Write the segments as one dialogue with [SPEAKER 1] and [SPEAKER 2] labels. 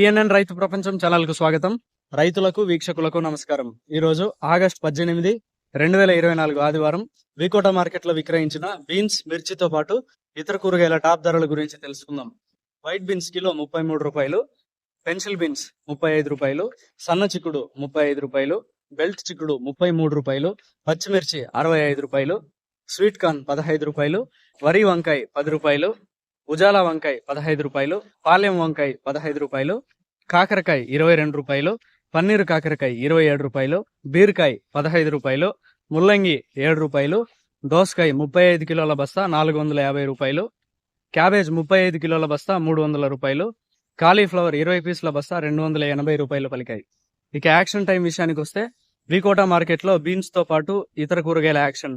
[SPEAKER 1] PNN రైతు ప్రపంచం ఛానల్కు స్వాగతం. రైతులకు వీక్షకులకు నమస్కారం. ఈ రోజు ఆగస్ట్ పద్దెనిమిది రెండు వేల ఇరవై నాలుగు ఆదివారం వికోట మార్కెట్లో విక్రయించిన బీన్స్ మిర్చితో పాటు ఇతర కూరగాయల టాప్ ధరల గురించి తెలుసుకుందాం. వైట్ బీన్స్ కిలో ముప్పై మూడు రూపాయలు పెన్సిల్ బీన్స్ ముప్పై ఐదు రూపాయలు సన్న చిక్కుడు ముప్పై ఐదు రూపాయలు బెల్ట్ చిక్కుడు ముప్పై మూడు రూపాయలు పచ్చిమిర్చి అరవై ఐదు రూపాయలు స్వీట్ కార్న్ పదహైదు రూపాయలు వరి వంకాయ పది రూపాయలు ఉజాల వంకాయ పదహైదు రూపాయలు పాలెం వంకాయ పదహైదు రూపాయలు కాకరకాయ ఇరవై రెండు రూపాయలు పన్నీరు కాకరకాయ ఇరవై ఏడు రూపాయలు బీరకాయ పదహైదు రూపాయలు ముల్లంగి ఏడు రూపాయలు దోసకాయ ముప్పై ఐదు కిలోల బస్తా నాలుగు వందల యాభై రూపాయలు క్యాబేజ్ ముప్పై ఐదు కిలోల బస్తా మూడు వందల రూపాయలు కాలీఫ్లవర్ ఇరవై పీసుల బస్తా రెండు వందల ఎనభై రూపాయలు పలికాయి. ఇక యాక్షన్ టైం విషయానికి వస్తే వికోటా మార్కెట్లో బీన్స్తో పాటు ఇతర కూరగాయల యాక్షన్.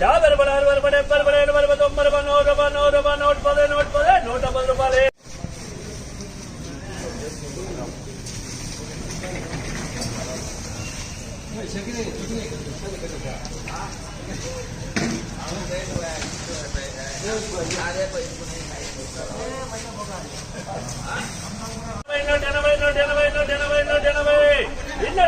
[SPEAKER 2] యా బరబడ బరబడ బరబడ బరబడ తొంభై రూపాయలు ఎనభై నూట ఎనభై నూట ఎనభై నూట ఎనభై
[SPEAKER 3] ఇళ్ళ